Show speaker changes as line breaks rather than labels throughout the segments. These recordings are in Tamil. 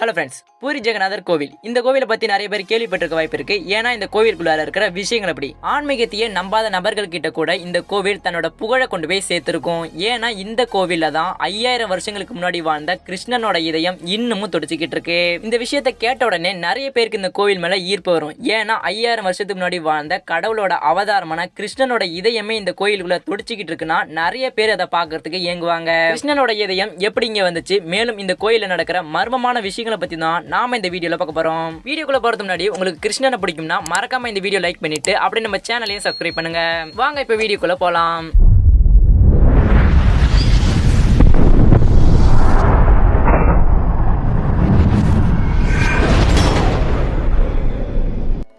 ஹலோ ஃப்ரெண்ட்ஸ் பூரி ஜெகநாதர் கோவில். இந்த கோவிலை பத்தி நிறைய பேர் கேள்விப்பட்டிருக்க வாய்ப்பு இருக்கு. ஏன்னா இந்த கோவிலுக்குள்ளார இருக்கிற விஷயங்கள் அப்படி ஆன்மீகத்தையே நம்பாத நபர்கள் கிட்ட கூட இந்த கோவில் தன்னோட புகழை கொண்டு போய் சேர்த்திருக்கும். ஏன்னா இந்த கோவில்ல தான் ஐயாயிரம் வருஷங்களுக்கு முன்னாடி வாழ்ந்த கிருஷ்ணனோட இதயம் இன்னமும் துடிச்சுக்கிட்டு இருக்கு. இந்த விஷயத்த கேட்ட உடனே நிறைய பேருக்கு இந்த கோவில் மேல ஈர்ப்பு வரும். ஏன்னா ஐயாயிரம் வருஷத்துக்கு முன்னாடி வாழ்ந்த கடவுளோட அவதாரமான கிருஷ்ணனோட இதயமே இந்த கோயிலுக்குள்ள துடிச்சுக்கிட்டு இருக்குன்னா நிறைய பேர் அதை பார்க்கறதுக்கு ஏங்குவாங்க. கிருஷ்ணனோட இதயம் எப்படி இங்க வந்துச்சு? மேலும் இந்த கோயிலில் நடக்கிற மர்மமான விஷயம் விஷயங்களை பத்தி தான் நாம இந்த வீடியோல பார்க்க போறோம். வீடியோக்குள்ள போறது முன்னாடி உங்களுக்கு கிருஷ்ணனை பிடிக்கும்னா மறக்காம இந்த வீடியோ லைக் பண்ணிட்டு அப்படியே நம்ம சேனலையும் சப்ஸ்கிரைப் பண்ணுங்க. வாங்க இப்ப வீடியோக்குள்ள போலாம்.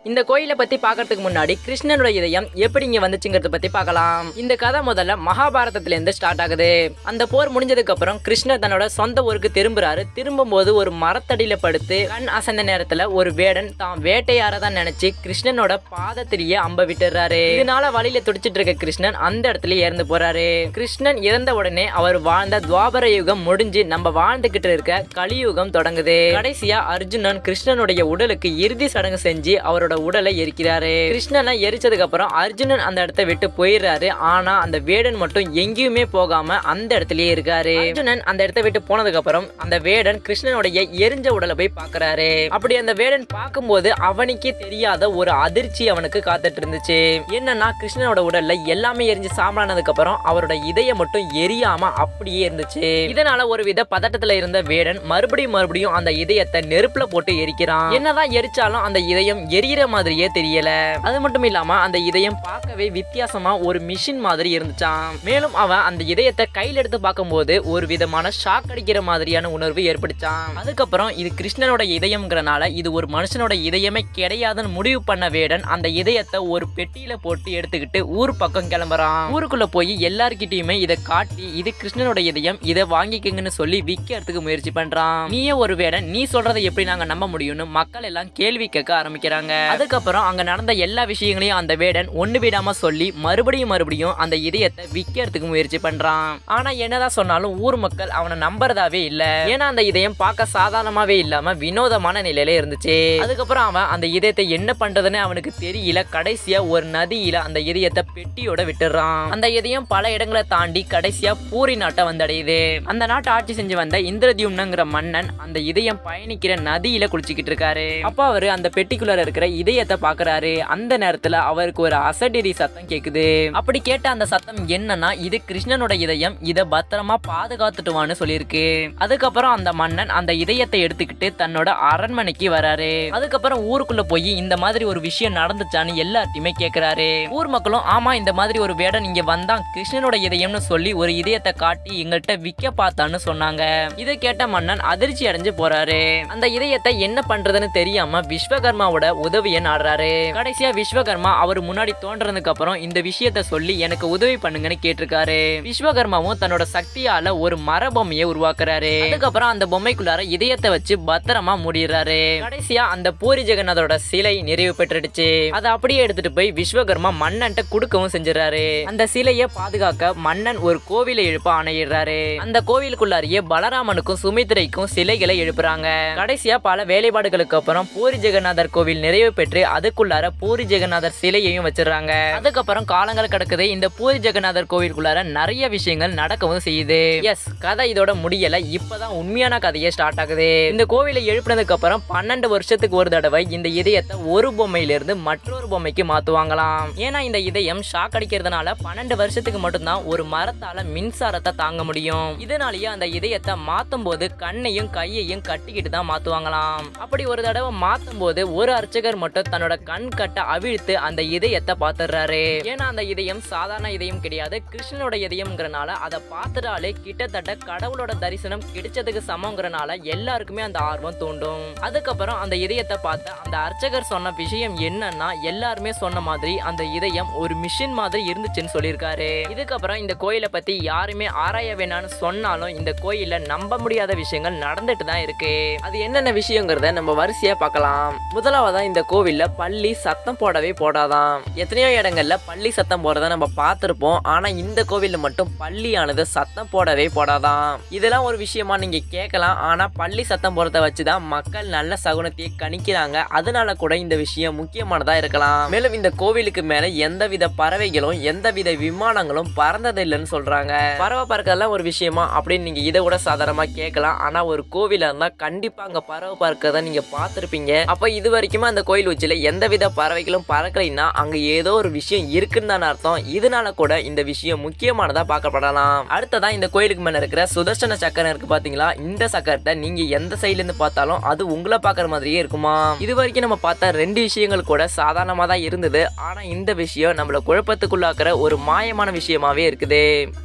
இந்த கோயிலை பத்தி பார்க்கறதுக்கு முன்னாடி கிருஷ்ணனோட இதயம் எப்படி இங்க வந்துச்சுங்கிறத பத்தி பார்க்கலாம். இந்த கதை முதல்ல மகாபாரதத்துல இருந்து ஸ்டார்ட் ஆகுது. அந்த போர் முடிஞ்சதுக்கு அப்புறம் கிருஷ்ணர் தன்னோட சொந்த ஊருக்கு திரும்புறாரு. திரும்பும் போது ஒரு மரத்தடியில படுத்து கண் அசந்த நேரத்துல ஒரு வேடன் தான் வேட்டையாரதான் நினைச்சு கிருஷ்ணனோட பாதத்திலேயே அம்ப விட்டுறாரு இதனால வழியில துடிச்சிட்டு இருக்க கிருஷ்ணன் அந்த இடத்துல இறந்து போறாரு. கிருஷ்ணன் இறந்த உடனே அவர் வாழ்ந்த துவாபர யுகம் முடிஞ்சு நம்ம வாழ்ந்துகிட்டு இருக்க கலியுகம் தொடங்குது. கடைசியா அர்ஜுனன் கிருஷ்ணனுடைய உடலுக்கு இறுதி சடங்கு செஞ்சு அவரோட உடலை எரிக்கிறாரு. கிருஷ்ணனை எரிச்சதுக்கு அப்புறம் அர்ஜுனன் அந்த இடத்த விட்டு போயிடுறாரு. ஆனா அந்த வேடன் மட்டும் எங்கேயுமே போகாம அந்த இடத்துலயே இருக்காரு. அர்ஜுனன் அந்த இடத்த விட்டு போனதுக்கு அப்புறம் அந்த வேடன் கிருஷ்ணனுடைய எரிஞ்ச உடலை போய் பாக்குறாரு அப்படி அந்த வேடன் பார்க்கும்போது அவனுக்கே தெரியாத ஒரு அதிர்ச்சி அவனுக்கு காத்துட்டு இருந்துச்சு. என்னன்னா கிருஷ்ணனோட உடல்ல எல்லாமே எரிஞ்சு சாம்பலானதுக்கு அப்புறம் அவரோட இதயம் மட்டும் எரியாம அப்படியே இருந்துச்சு. இதனால ஒரு வித பதட்டத்துல இருந்த வேடன் மறுபடியும் மறுபடியும் அந்த இதயத்தை நெருப்புல போட்டு எரிக்கிறான். என்னதான் எரிச்சாலும் அந்த இதயம் எரியற மாதிரியே தெரியல. அது மட்டும் இல்லாம அந்த இதயம் பார்க்கவே வித்தியாசமா ஒரு மிஷின் மாதிரி இருந்துச்சான் மேலும் அவன் அந்த இதயத்தை கையில எடுத்து பார்க்கும்போது ஒரு விதமான ஷாக் அடிக்கிற மாதிரியான உணர்வு ஏற்படுச்சான் அதுக்கப்புறம் இது கிருஷ்ணனோட இதயம்ங்கிறனால இது ஒரு மனுஷனோட இதயமே கிடையாதுன்னு முடிவு பண்ண வேடன் அந்த இதயத்தை ஒரு பெட்டியில போட்டு எடுத்துக்கிட்டு ஊர் பக்கம் கிளம்புறான். ஊருக்குள்ள போய் எல்லார்கிட்டயுமே இதை காட்டி இது கிருஷ்ணனோட இதயம் இதை வாங்கிக்கங்கன்னு சொல்லி விற்கிறதுக்கு முயற்சி பண்றான். நீயே ஒரு வேடன் நீ சொல்றதை எப்படி நாங்க நம்ப முடியும்னு மக்கள் எல்லாம் கேள்வி கேட்க ஆரம்பிக்கிறாங்க. அதுக்கப்புறம் அங்க நடந்த எல்லா விஷயங்களையும் அந்த வேடன் ஒண்ணு விடாம சொல்லி மறுபடியும் மறுபடியும் அந்த இதயத்தை விற்கிறதுக்கு முயற்சி பண்றான். ஆனா என்னதான் சொன்னாலும் ஊர் மக்கள் அவனை நம்புறதாவே இல்ல. ஏன்னா அந்த இதயம் பார்க்க சாதாரணமாவே இல்லாம வினோதமான நிலையில இருந்துச்சு. அதுக்கப்புறம் அவன் அந்த இதயத்தை என்ன பண்றதுன்னு அவனுக்கு தெரியல. கடைசியா ஒரு நதியில அந்த இதயத்தை பெட்டியோட விட்டுறான். அந்த இதயம் பல இடங்களை தாண்டி கடைசியா பூரி நாட்டை வந்தடையுது. அந்த நாட்டை ஆட்சி செஞ்சு வந்த இந்திரதியும்னங்கிற மன்னன் அந்த இதயம் பயணிக்கிற நதியில குளிச்சுக்கிட்டு இருக்காரு. அப்ப அவரு அந்த பெட்டிக்குள்ள இருக்கிற இதயத்தை பாக்குறாரு அந்த நேரத்துல அவருக்கு ஒரு அசடிரி சத்தம் கேக்குது. அப்படி கேட்ட அந்த சத்தம் என்னன்னா இது கிருஷ்ணனோட இதயம் இத பத்திரமா பாதுகாத்துட்டுவான்னு சொல்லியிருக்கு. அதுக்கப்புறம் அந்த மன்னன் அந்த இதயத்தை எடுத்துக்கிட்டு தன்னோட அரண்மனைக்கு வராரு. அதுக்கப்புறம் ஊருக்குள்ள போய் இந்த மாதிரி ஒரு விஷயம் நடந்துச்சான்னு எல்லார்ட்டையுமே கேக்குறாரு. ஊர் மக்களும் ஆமா இந்த மாதிரி ஒரு வேடன் இங்க வந்தான் கிருஷ்ணனோட இதயம்னு சொல்லி ஒரு இதயத்தை காட்டி எங்கள்கிட்ட விற்க பார்த்தான்னு சொன்னாங்க. இதை கேட்ட மன்னன் அதிர்ச்சி அடைஞ்சு போறாரு. அந்த இதயத்தை என்ன பண்றதுன்னு தெரியாம விஸ்வகர்மாவோட ஓவியன் ஆடுறாரு. கடைசியா விஸ்வகர்மா அவர் முன்னாடி தோன்றதுக்கு அப்புறம் இந்த விஷயத்த சொல்லி எனக்கு உதவி பண்ணுங்கன்னு கேட்டிருக்காரு. விஸ்வகர்மாவும் தன்னோட சக்தியால ஒரு மர பொம்மையை உருவாக்குறாரு. அதுக்கப்புறம் அந்த பொம்மைக்குள்ளார இதயத்தை வச்சு பத்திரமா மூடிடுறாரு. கடைசியா அந்த பூரி ஜெகநாதோட சிலை நிறைவு பெற்றுடுச்சு. அதை அப்படியே எடுத்துட்டு போய் விஸ்வகர்மா மன்னன்ட்ட கொடுக்கவும் செஞ்சிடறாரு. அந்த சிலையை பாதுகாக்க மன்னன் ஒரு கோவிலை எழுப்ப ஆணையிடுறாரு. அந்த கோவிலுக்குள்ளாரியே பலராமனுக்கும் சுமித்ரைக்கும் சிலைகளை எழுப்புறாங்க. கடைசியா பல வேலைப்பாடுகளுக்கு அப்புறம் பூரி ஜெகநாதர் கோவில் நிறைவு பெற்று அதுக்குள்ளார பூரி ஜெகநாதர் சிலையையும் வச்சிருக்காங்க அதுக்கப்புறம் காலங்கள் கிடக்குது. இந்த பூரி ஜெகநாதர் கோவிலுக்குள்ளார நிறைய விஷயங்கள் நடக்கவும் செய்யுது. எஸ் கதை இதோட முடியல. இப்பதான் உண்மையான கதையே ஸ்டார்ட் ஆகுது. இந்த கோவிலை எழுப்பினதுக்கு அப்புறம் பன்னெண்டு வருஷத்துக்கு ஒரு தடவை இந்த இதயத்தை ஒரு பொம்மையிலிருந்து மற்றொரு பொம்மைக்கு மாத்துவாங்களாம். ஏன்னா இந்த இதயம் ஷாக் அடிக்கிறதுனால பன்னெண்டு வருஷத்துக்கு மட்டும்தான் ஒரு மரத்தால மின்சாரத்தை தாங்க முடியும். இதனாலேயே அந்த இதயத்தை மாத்தும் போது கண்ணையும் கையையும் கட்டிக்கிட்டு தான் மாத்துவாங்களாம். அப்படி ஒரு தடவை மாத்தும் போது ஒரு அர்ச்சகர் மட்டும் மட்டும் தன்னோட கண் கட்ட அவிழ்த்து அந்த இதயத்தை பார்த்துடுறாரு. ஏன்னா அந்த இதயம் சாதாரண இதயம் கிடையாது. கிருஷ்ணனோட இதயம்ங்கிறனால அதை பார்த்துட்டாலே கிட்டத்தட்ட கடவுளோட தரிசனம் கிடைச்சதுக்கு சமங்கிறனால எல்லாருக்குமே அந்த ஆர்வம் தூண்டும். அதுக்கப்புறம் அந்த இதயத்தை பார்த்து அந்த அர்ச்சகர் சொன்ன விஷயம் என்னன்னா எல்லாருமே சொன்ன மாதிரி அந்த இதயம் ஒரு மிஷின் மாதிரி இருந்துச்சுன்னு சொல்லியிருக்காரு. இதுக்கப்புறம் இந்த கோயிலை பத்தி யாருமே ஆராய வேணாம்னு சொன்னாலும் இந்த கோயில நம்ப முடியாத விஷயங்கள் நடந்துட்டு தான் இருக்கு. அது என்னென்ன விஷயங்கிறத நம்ம வரிசையா பார்க்கலாம். முதலாவதா இந்த கோவில் கோவில்ல பள்ளி சத்தம் போடவே போடாதாம். எத்தனையோ இடங்கள்ல பள்ளி சத்தம் போடுறத நம்ம பார்த்துருப்போம். ஆனா இந்த கோவில்ல மட்டும் பள்ளியானது சத்தம் போடவே போடாதாம். இதெல்லாம் ஒரு விஷயமா நீங்க கேட்கலாம். ஆனா பள்ளி சத்தம் போடுறத வச்சுதான் மக்கள் நல்ல சகுனத்தையே கணிக்கிறாங்க. அதனால கூட இந்த விஷயம் முக்கியமானதா இருக்கலாம். மேலும் இந்த கோவிலுக்கு மேல எந்தவித பறவைகளும் எந்தவித விமானங்களும் பறந்ததில்லைன்னு சொல்றாங்க. பறவை பறக்கிறதுலாம் ஒரு விஷயமா? அப்படின்னு நீங்க இதை கூட சாதாரணமா கேட்கலாம். ஆனா ஒரு கோவிலா இருந்தா கண்டிப்பா அங்க பறவை பறக்கிறத நீங்க பார்த்துருப்பீங்க. அப்ப இது வரைக்குமே அந்த கோயில் உச்சியில எந்தவித பறவைகளும் பறக்கலைன்னா அங்க ஏதோ ஒரு விஷயம் இருக்குன்னு தானே அர்த்தம். இதனால கூட இந்த விஷயம் முக்கியமானதா பார்க்கப்படலாம். அடுத்ததா இந்த கோயிலுக்கு மேல இருக்கிற சுதர்சன சக்கரம் இருக்கு பாத்தீங்களா? இந்த சக்கரத்தை நீங்க எந்த சைடுல இருந்து பார்த்தாலும் அது உங்களை பார்க்குற மாதிரியே இருக்குமா? இது வரைக்கும் நம்ம பார்த்த ரெண்டு விஷயங்கள் கூட சாதாரணமாக தான் இருந்தது. ஆனா இந்த விஷயம் நம்மள குழப்பத்துக்குள்ளாக்குற ஒரு மாயமான விஷயமாவே இருக்குது.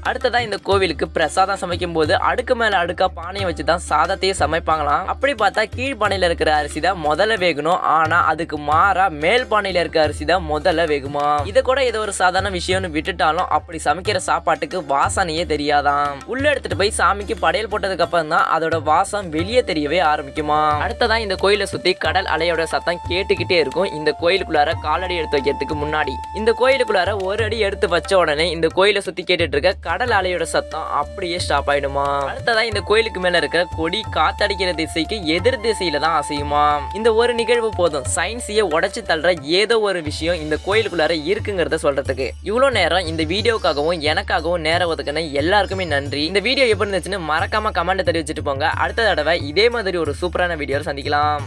அடுத்ததா இந்த கோவிலுக்கு பிரசாதம் சமைக்கும் போது அடுக்கு மேல அடுக்கா பானையை வச்சு தான் சாதத்தையே சமைப்பாங்களாம். அப்படி பார்த்தா கீழ் பானையில இருக்கிற அரிசி தான் முதல்ல வேகணும். ஆனா அதுக்கு மாறா மேல் பானையில இருக்க அரிசி தான் முதல்ல வேகுமா? இதை கூட ஏதோ ஒரு சாதாரண விஷயம்னு விட்டுட்டாலும் அப்படி சமைக்கிற சாப்பாட்டுக்கு வாசனையே தெரியாதாம். உள்ள எடுத்துட்டு போய் சாமிக்கு படையல் போட்டதுக்கு அப்புறம் தான் அதோட வாசம் வெளியே தெரியவே ஆரம்பிக்குமா? அடுத்ததான் இந்த கோயிலை சுத்தி கடல் அலையோட சத்தம் கேட்டுக்கிட்டே இருக்கும். இந்த கோயிலுக்குள்ளார காலடி எடுத்து வைக்கிறதுக்கு முன்னாடி. இந்த கோயிலுக்குள்ளார ஒரு அடி எடுத்து வச்ச உடனே இந்த கோயிலை சுத்தி கேட்டுட்டு இருக்க கடல் அலையோட சத்தம் அப்படியே ஸ்டாப் ஆயிடுமா? அடுத்ததான் இந்த கோயிலுக்கு மேல இருக்க கொடி காத்தடிக்கிற திசைக்கு எதிர் திசையில தான் அசையுமா? இந்த ஒரு நிகழ்வு போதும். சயின்ஸையே உடைச்சு தள்ளுற ஏதோ ஒரு விஷயம் இந்த கோயிலுக்குள்ளார இருக்குங்கிறத சொல்றதுக்கு. இவ்வளோ நேரம் இந்த வீடியோக்காகவும் எனக்காகவும் நேரம் ஒதுக்கின எல்லாருக்குமே நன்றி. இந்த வீடியோ எப்படி இருந்துச்சுன்னு மறக்காம கமெண்ட் தெரிவிச்சுட்டு போங்க. அடுத்த தடவை இதே மாதிரி ஒரு சூப்பரான வீடியோவில் சந்திக்கலாம்.